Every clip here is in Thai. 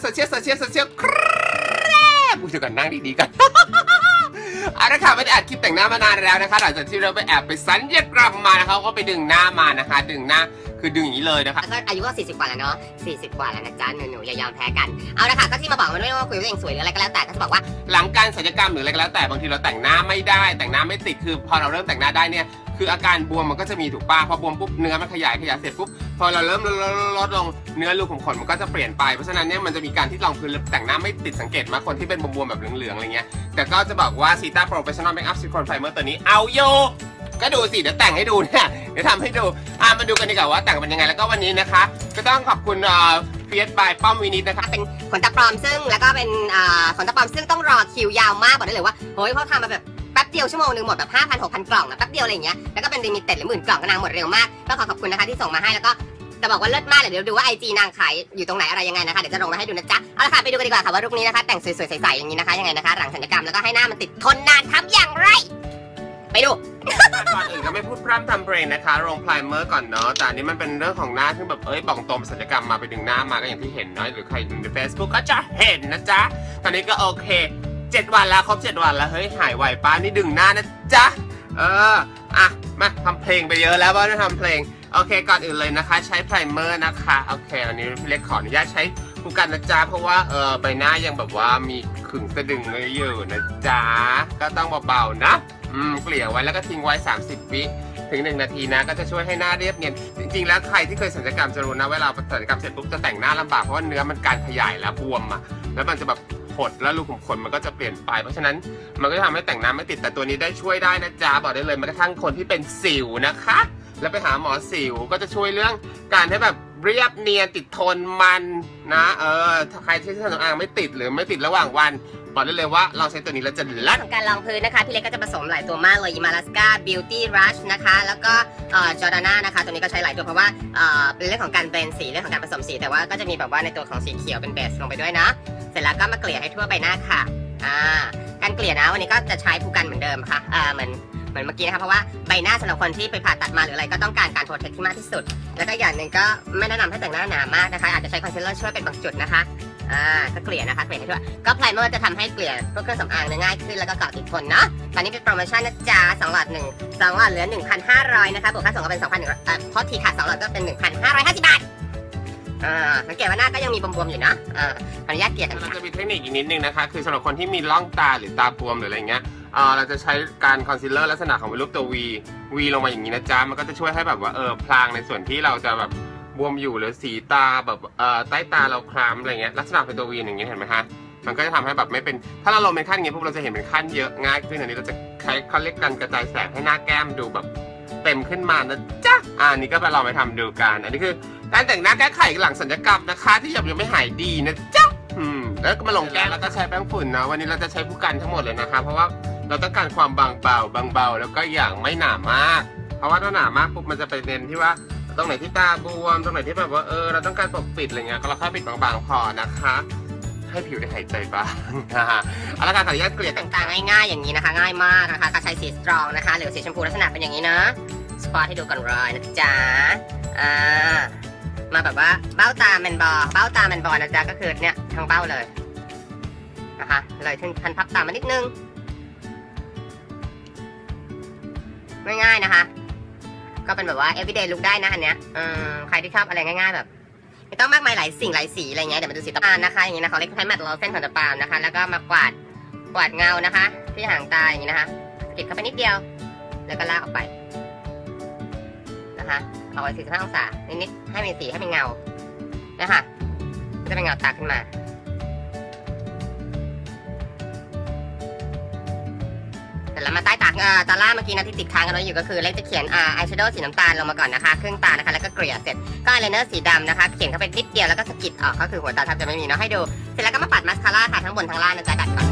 เพื่อนๆชาวโซเชียลโซเชียลโซเชียลครับพูดกันนั่งดีๆกันเอาละค่ะไม่ได้อัดคลิปแต่งหน้ามานานแล้วนะคะหลังจากที่เราไปแอบไปสัญญกรรมมานะคะก็ไปดึงหน้ามานะคะ ดึงหน้าคือดึงอย่างนี้เลยนะคะก็อายุก็40 กว่าแล้วเนาะ40 กว่าแล้วนะจ๊ะหนูหนูๆอย่ายอมแพ้กันเอาละค่ะก็ที่มาบอกมันไม่ว่าคุยว่าตัวเองสวยหรืออะไรก็แล้วแต่ก็จะบอกว่าหลังการศัลยกรรมหรืออะไรก็แล้วแต่บางทีเราแต่งหน้าไม่ได้ แต่งหน้าไม่ติดคือพอเราเริ่มแต่งหน้าได้เนี่ย คืออาการบวมมันก็จะมีถูกป่ะพอบวมปุ๊บเนื้อมันขยายขยายเสร็จปุ๊บพอเราเริ่มลดลลลงเนื้อรูขุมขนมันก็จะเปลี่ยนไปเพราะฉะนั้นเนี่ยมันจะมีการที่รองพื้นแต่งหน้าไม่ติดสังเกตมาคนที่เป็นบวมๆแบบเหลืองๆอะไรเงี้ยแต่ก็จะบอกว่าซีต้าโปรเฟชชั่นอลเมคอัพซิลิโคนไฟเมอร์ตัวนี้เอาอยู่ก็ดูสิเดี๋ยวแต่งให้ดูเนี่ยเดี๋ยวทำให้ดูอะมาดูกันดีกว่าว่าแต่งเป็นยังไงแล้วก็วันนี้นะคะ ก็ต้องขอบคุณเฟียสบายป้อมวินิตนะคะ เป็นขนตาปลอมซึ่งแล้วก็เป็นอ่าขนตาปลอมซึ่งต้องรอคิวยาวมากบอกได้เลยว่าเฮ้ยเขาทำมาแบบ แป๊บเดียวชั่วโมงหนึ่งหมดแบบ5,000 6,000กล่องอะแป๊บเดียวอะไรอย่างเงี้ยแล้วก็เป็นลิมิเต็ดหรือหมื่นกล่องก็นางหมดเร็วมากก็ขอขอบคุณนะคะที่ส่งมาให้แล้วก็จะบอกว่าเลิศมากเลยเดี๋ยวดูว่าไอจีนางขายอยู่ตรงไหนอะไรยังไงนะคะเดี๋ยวจะลงมาให้ดูนะจ๊ะเอาละค่ะไปดูกันดีกว่าค่ะว่าลุคนี้นะคะ แต่งสวยๆใสๆอย่างนี้นะคะยังไงนะคะ หลังศัลยกรรมแล้วก็ให้หน้ามันติดทนนานทำอย่างไร ไปดู ก่อนอื่นก็ไม่พูดพร่ำทำเพลงนะคะลงไพรเมอร์ก่อนเนาะแต่อันนี้มันเป็นเรื่องของหน้าที่แบบเอ้ยบอกตรงศัลยกรรมมาไปดึงหน้ามาก็อย่างที่เห็นเนาะหรือใครดูใน Facebook ก็จะเห็นนะจ๊ะตอนนี้ก็โอเค 7วันแล้วครบ7วันแล้วเฮ้ยหายไหวป้านี่ดึงหน้านะจ๊ะเอออะมาทำเพลงไปเยอะแล้วว่าจะทำเพลงโอเคก่อนอื่นเลยนะคะ ใช้ไพรเมอร์นะคะโอเคอันนี้พี่เล็กขออนุญาตใช้ผู้กันนะจ๊ะเพราะว่าเออใบหน้ายังแบบว่ามีขึงสะดึงเลยอยู่นะจ๊ะก็ต้องเบาๆนะอืมเกลี่ยไว้แล้วก็ทิ้งไว้ 30 วิถึง 1 นาทีนะ ก็จะช่วยให้หน้าเรียบเนียนจริงๆ แล้วใครที่เคยศัลยกรรมจะรู้นะเวลาศัลยกรรมเสร็จปุ๊บจะแต่งหน้าลำบากเพราะว่าเนื้อมันการขยายแล้วบวมอะแล้วมันจะแบบ ขดแล้วรูขุมขนมันก็จะเปลี่ยนไป เพราะฉะนั้นมันก็จะทำให้แต่งหน้าไม่ติดแต่ตัวนี้ได้ช่วยได้นะจ๊ะบอกได้เลยแม้กระทั่งคนที่เป็นสิวนะคะ แล้วไปหาหมอสิวก็จะช่วยเรื่องการให้แบบเรียบเนียนติดทนมันนะ เออถ้าใครที่เครื่องสำอางไม่ติดหรือไม่ติดระหว่างวัน บอกได้เลยว่าเราใช้ตัวนี้แล้วจะลัดของการรองพื้นนะคะ พี่เล็กก็จะผสมหลายตัวมากเลย y ิมา l าสกา Beauty Rush นะคะ แล้วก็จอร์ดาน่านะคะ ตัวนี้ก็ใช้หลายตัวเพราะว่าเป็นเรื่องของการเบนสีเรื่องของการผสมสีแต่ว่าก็จะมีแบบว่าในตัวของสีเขียวเป็นเบสลงไปด้วยนะ เสร็จแล้วก็มาเกลี่ยให้ทั่วใบหน้าค่ะอ่าการเกลี่ยนะวันนี้ก็จะใช้ผู้กันเหมือนเดิมค่ะอ่าเหมือนเหมือนเมื่อกี้นะคะเพราะว่าใบหน้าสำหรับคนที่ไปผ่าตัดมาหรืออะไรก็ต้องการการโปรเทคที่มากที่สุด แล้วก็อย่างหนึ่งก็ไม่แนะนำให้แต่งหน้าหนามากนะคะ อาจจะใช้คอนซีลเลอร์ช่วยเป็นบางจุดนะคะ อ่าก็เกลี่ยนะคะเกลี่ยให้ทั่วก็ไพรเมอร์จะทำให้เกลี่ยพวกเครื่องสำอางเนี่ยง่ายขึ้นแล้วก็เกาะติดทนเนาะตอนนี้เป็นโปรโมชั่นนะจ๊ะสองหลอดหนึ่งสองหลอดเหลือ1,500นห้าร้อยนะคะบวกค่าส่งก็เป็น2,100เอ่อเพราะทีค่ะสองหลอดก็เป็น1,550บบาทอ่าสังเกตว่าหน้าก็ยังมีบวมๆอยู่นะอ่าขออนุญาตเกลี่ยกันมันค่ะจะมีเทคนิคอีกนิดนึงนะคะ คือสำหรับคนที่มีร่องตาหรือตาบวมหรืออะไรเงี้ยเอ่อเราจะใช้การคอนซีลเลอร์ลักษณะของเป็นรูปตัว V V ลงมาอย่างนี้นะจ๊ะ มันก็จะช่วยให้แบบว่าเออพลางในส่วนที่เราจะแบบ บวมอยู่หรือสีตาแบบเอ่อใต้ตาเราคล้ำอะไรเงี้ยลักษณะเป็นตัว V อย่างนี้ยเห็นไหมคะมันก็จะทำให้แบบไม่เป็น ถ้าเราลงเป็นขั้นอย่างนี้พวกเราจะเห็นเป็นขั้นเยอะง่ายขึ้นอันนี้เราจะใช้เขาเรียกกันกระจายแสงให้หน้าแก้มดูแบบเต็มขึ้นมานะจ๊ะอ่านี่ก็ไปลองไปทำดูกันอันนี้คือการแต่งหน้าแก้ไขหลังสัญญกรรมนะคะ ที่ยังยังไม่หายดีนะจ๊ะอืมแล้วก็มาลงแก้มแล้วก็ใช้แป้งฝุ่นนะวันนี้เราจะใช้ผู้กันทั้งหมดเลยนะคะ เพราะว่าเราต้องการความบางเบาบางเบาแล้วก็อย่างไม่หนามาก เพราะว่าถ้าหนามากปุ๊บมันจะไปเน้นที่ว่า ตรงไหนที่ตาบวม ตรงไหนที่แบบว่าเออเราต้องการปกปิดอะไรเงี้ยก็เราแค่ปิดบางๆพอนะคะ ให้ผิวได้หายใจบ้างนะฮะเอาละค่ะขออนุญาตเกลี่ยกันต่างๆง่ายๆอย่างนี้นะคะ ง่ายมากนะคะก็ใช้สีสตรองนะคะหรือสีชมพูลักษณะเป็นอย่างนี้นะสปอตให้ดูกันเลยนะจ๊ะอ่ามาแบบว่าเบ้าตาแมนบอเบ้าตาแมนบอนะจ๊ะก็คือเนี่ยทั้งเบ้าเลยนะคะเลยถึงพันพับตามานิดนึงง่ายๆนะคะ ก็เป็นแบบว่า everyday look ได้นะอันเนี้ยใครที่ชอบอะไรง่ายๆแบบไม่ต้องมากมายหลายสิ่งหลายสีอะไรเงี้ยเดี๋ยวมาดูสีตานะคะอย่างนี้นะเขาเรียกใช้แมตต์โลเส้นของตะปามนะคะ แล้วก็มากวาดกวาดเงานะคะ ที่หางตาอย่างนี้นะคะสกิดเข้าไปนิดเดียว แล้วก็ลากออกไปนะคะเอาไว้45องศานิดๆให้มีสีให้มีเงานะคะก็จะเป็นเงาตาขึ้นมา แล้วมาใต้ตาตาล่าเมื่อกี้นะที่ติดค้างกันไว้อยู่ก็คือเล็กจะเขียนอ่าอายแชโดว์สีน้ำตาลลงมาก่อนนะคะครึ่งตานะคะแล้วก็เกลี่ยเสร็จก็อายไลเนอร์สีดำนะคะเขียนเข้าไปนิดเดียวแล้วก็สะกิดออกก็คือหัวตาแทบจะไม่มีเนาะให้ดูเสร็จแล้วก็มาปัดมาสคาร่าค่ะทั้งบนทั้งล่างนะจ๊ะดัดก่อน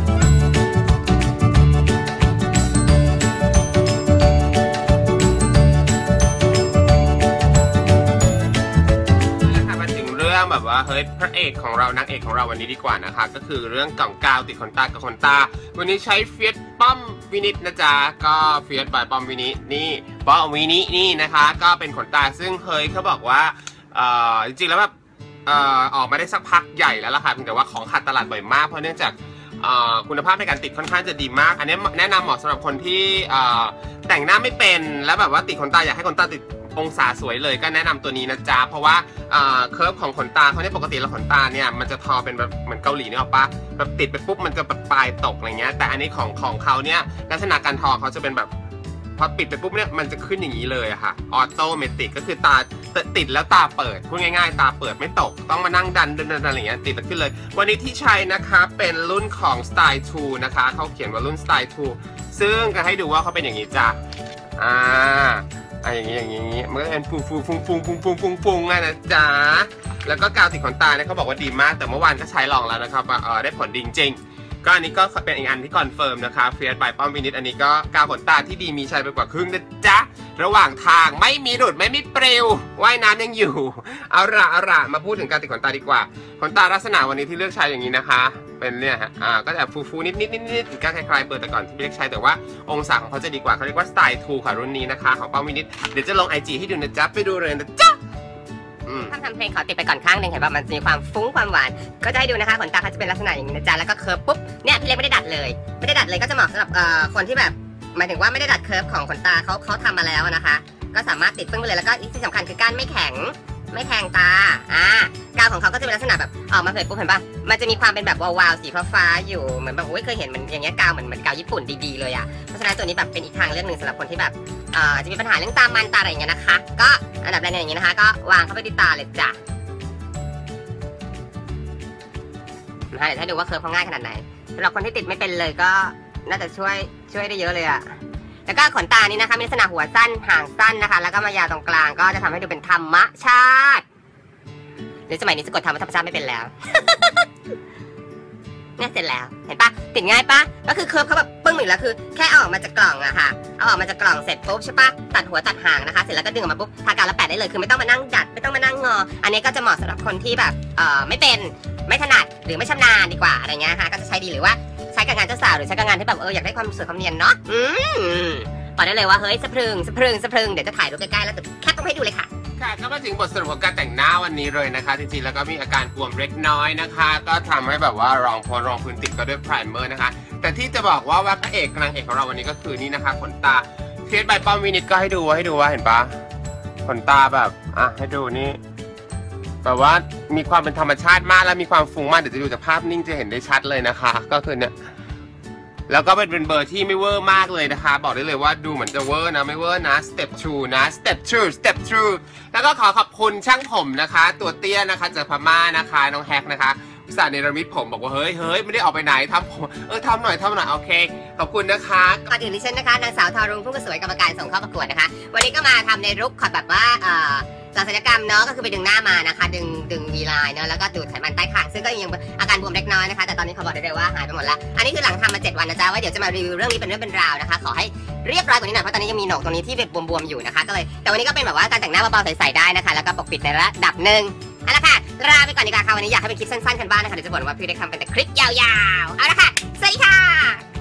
มาถึงเรื่องแบบว่าเฮ้ยพระเอกของเรานางเอกของเราวันนี้ดีกว่านะคะ ก็คือเรื่องกล่องกาวติดขนตากับขนตา วันนี้ใช้เฟียสป้อม วินิตนะจ๊ะ ก็เฟียสบายปอมวินิตนี่ปอมวินินี่นะคะ ก็เป็นขนตาซึ่งเฮยเขาบอกว่าเอ่อจริงๆแล้วแบบเอ่อออกมาได้สักพักใหญ่แล้วล่ะค่ะเพียงแต่ว่าของขาดตลาดบ่อยมาก เพราะเนื่องจากคุณภาพในการติดค่อนข้างจะดีมาก อันนี้แนะนำเหมาะสำหรับคนที่แต่งหน้าไม่เป็น แล้วแบบว่าติดขนตาอยากให้ขนตาติด องศาสวยเลยก็แนะนำตัวนี้นะจ๊ะ เพราะว่าเอ่อเคิร์ฟของขนตาเขาเนี่ยปกติแล้วขนตาเนี่ยมันจะทอเป็นแบบเหมือนเกาหลีเนี่ยหรอกปะแบบติดไปปุ๊บมันจะแบบปลายตกอะไรเงี้ยแต่อันนี้ของของเขาเนี่ยลักษณะการทอเขาจะเป็นแบบพอปิดไปปุ๊บเนี่ยมันจะขึ้นอย่างนี้เลยอะค่ะออโตเมติกก็คือตาติดแล้วตาเปิดพูดง่ายๆ ตาเปิดไม่ตก ต้องมานั่งดันดันดันอะไรเงี้ยติดแล้วขึ้นเลย วันนี้ที่ใช้นะคะเป็นรุ่นของ Style 2 นะคะเขาเขียนว่ารุ่น Style 2 ซึ่งก็ให้ดูว่าเขาเป็นอย่างนี้จ้ะอ่า อะอย่างนี้อย่างนี้มันก็เป็นฟูฟูฟุงฟุงฟุงฟุงฟุงฟุงอะนะจ๊ะแล้วก็กาวติดขนตาเนี่ยเขาบอกว่าดีมาก แต่เมื่อวานก็ใช้ลองแล้วนะครับว่าเออได้ผลดีจริงก็อันนี้ก็เป็นอีกอันที่คอนเฟิร์มนะคะเฟียสบายป้อมวินิตอันนี้ก็กาวขนตาที่ดีมีใช้ไปกว่าครึ่งนะจ๊ะ ระหว่างทางไม่มีหลุดไม่มีเปลวว่ายน้ำยังอยู่ เอาละเอาละมาพูดถึงการติดขนตาดีกว่า ขนตาลักษณะวันนี้ที่เลือกใช้อย่างนี้นะคะ เป็นเนี่ยฮะอ่าก็จะฟูฟูๆนิดนิดนิดนิดก็คล้ายๆเบอร์แต่ก่อนที่เลือกใช้แต่ว่าองศาของเขาจะดีกว่าเขาเรียกว่าสไตล์ทูค่ะรุ่นนี้นะคะของป้อมวินิตเดี๋ยวจะลงไอจีให้ดูนะจ๊ะไปดูเลยนะจ๊ะอืมทำทำเพลงขอติดไปก่อนข้างหนึ่งเห็นป่ะมันจะมีความฟุ้งความหวาน ก็จะให้ดูนะคะขนตาเขาจะเป็นลักษณะอย่างนี้นะจ๊ะแล้วก็เคิร์ฟปุ๊บเนี่ยพี่เล็กไม่ได้ดัดเลย ไม่ได้ดัดเลยก็จะเหมาะสำหรับเอ่อคนที่แบบหมายถึงว่าไม่ได้ดัดเคิร์ฟของขนตาเขาเขาทำมาแล้วนะคะ ก็สามารถติดปึ้งไปเลยแล้วก็ที่สำคัญคือกานไม่แข็ง ไม่แทงตา อ่ากาวของเขาก็จะเป็นลักษณะแบบออกมาเผยปุ๊บเห็นป่ะมันจะมีความเป็นแบบวาวๆสีฟ้าๆอยู่ เหมือนแบบโอ้ยเคยเห็นมันอย่างเงี้ยกาวเหมือนเหมือนกาวญี่ปุ่นดีๆเลยอะ เพราะฉะนั้นตัวนี้แบบเป็นอีกทางเลือกหนึ่งสำหรับคนที่แบบเอ่อจะมีปัญหาเรื่องตามันตาอะไรอย่างเงี้ยนะคะ ก็อันดับแรกเนี่ยอย่างเงี้ยนะคะ ก็วางเข้าไปที่ตาเลยจ้ะนะฮะเดี๋ยวให้ดูว่าเคิร์ฟเขาง่ายขนาดไหนสำหรับคนที่ติดไม่เป็นเลยก็น่าจะช่วยช่วยได้เยอะเลยอะ แล้วก็ขนตานี้นะคะมีลักษณะหัวสั้นหางสั้นนะคะ แล้วก็มายาวตรงกลางก็จะทำให้ดูเป็นธรรมชาติหรือสมัยนี้สะกดธรรมธรรมชาติไม่เป็นแล้วเนี่ยเสร็จแล้วเห็นปะติดง่ายปะก็คือเคิร์ฟเขาแบบปึ้งหนึ่งแล้วคือแค่เอาออกมาจากกล่องอะค่ะเอาออกมาจากกล่องเสร็จปุ๊บใช่ปะตัดหัวตัดหางนะคะ เสร็จแล้วก็ดึงออกมาปุ๊บทากาวแล้วแปะได้เลยคือไม่ต้องมานั่งดัดไม่ต้องมานั่งงอ อันนี้ก็จะเหมาะสำหรับคนที่แบบเอ่อไม่เป็นไม่ถนัดหรือไม่ชำนาญดีกว่าอะไรเงี้ยนะคะก็จะใช้ดีหรือว่า ช้กับงานเจ้าสาวหรือใช้กับงานที่แบบเอออยากได้ความสวยความเนียนเนาะอืมบอกได้เลยว่าเฮ้ยสะพรึงสะพรึงสะพรึงเดี๋ยวจะถ่ายรูปใกล้ๆแล้วแคปต้องให้ดูเลยค่ะค่ะก็มาถึงบทสรุปของการแต่งหน้าวันนี้เลยนะคะ จริงๆ แล้วก็มีอาการบวมเล็กน้อยนะคะ ก็ทำให้แบบว่ารองพลรองพื้นติดก็ด้วยไพรเมอร์นะคะ แต่ที่จะบอกว่าว่าพระเอกนางเอกของเราวันนี้ก็คือนี่นะคะขนตาเทียบใบป้อมวินิตก็ให้ดูให้ดูว่าเห็นปะขนตาแบบอะให้ดูนี่แบบว่ามีความเป็นธรรมชาติมากและมีความฟุ้งมากเดี๋ยวจะดูจากภาพนิ่งจะเห็นได้ชัดเลยนะคะ ก็คือเนี่ย แล้วก็เป็นเป็นเบอร์ที่ไม่เวอร์มากเลยนะคะ บอกได้เลยว่าดูเหมือนจะเวอร์นะไม่เวอร์นะ step true นะ step true step true แล้วก็ขอขอบคุณช่างผมนะคะ ตัวเตี้ยนะคะจากพม่านะคะน้องแฮกนะคะอุตส่าห์เนรมิตผมบอกว่าเฮ้ยเฮ้ยไม่ได้ออกไปไหนทำผมเออทำหน่อยทำหน่อยโอเค ขอบคุณนะคะก่อนอื่นดิฉันนะคะนางสาวทารุณผู้สวยกรรมการส่งเข้าประกวดนะคะ วันนี้ก็มาทำในรุกขอแบบว่าเอ่อ จากศัลยกรรมเนาะก็คือไปดึงหน้ามานะคะ ดึงดึงวีไลน์เนาะแล้วก็ดูดไขมันใต้คางซึ่งก็ยังอาการบวมเล็กน้อยนะคะ แต่ตอนนี้เขาบอกได้เลยว่าหายไปหมดแล้วอันนี้คือหลังทำมา 7 วันนะจ๊ะว่าเดี๋ยวจะมารีวิวเรื่องนี้เป็นเรื่องเป็นราวนะคะ ขอให้เรียบร้อยกว่านี้หน่อยเพราะตอนนี้ยังมีหนกตรงนี้ที่เป็นบวมๆอยู่นะคะก็เลยแต่วันนี้ก็เป็นแบบว่าการแต่งหน้าเบาๆใสๆได้นะคะ แล้วก็ปกปิดในระดับหนึ่งเอาละค่ะลาไปก่อนดีกว่าค่ะวันนี้อยากให้เป็นคลิปสั้นๆกันบ้างนะคะเดี๋ยวจะบ่นว่าพี่ได้ทำเป็นแต่คลิปยาวๆเอาละค่ะสวัสดีค่ะ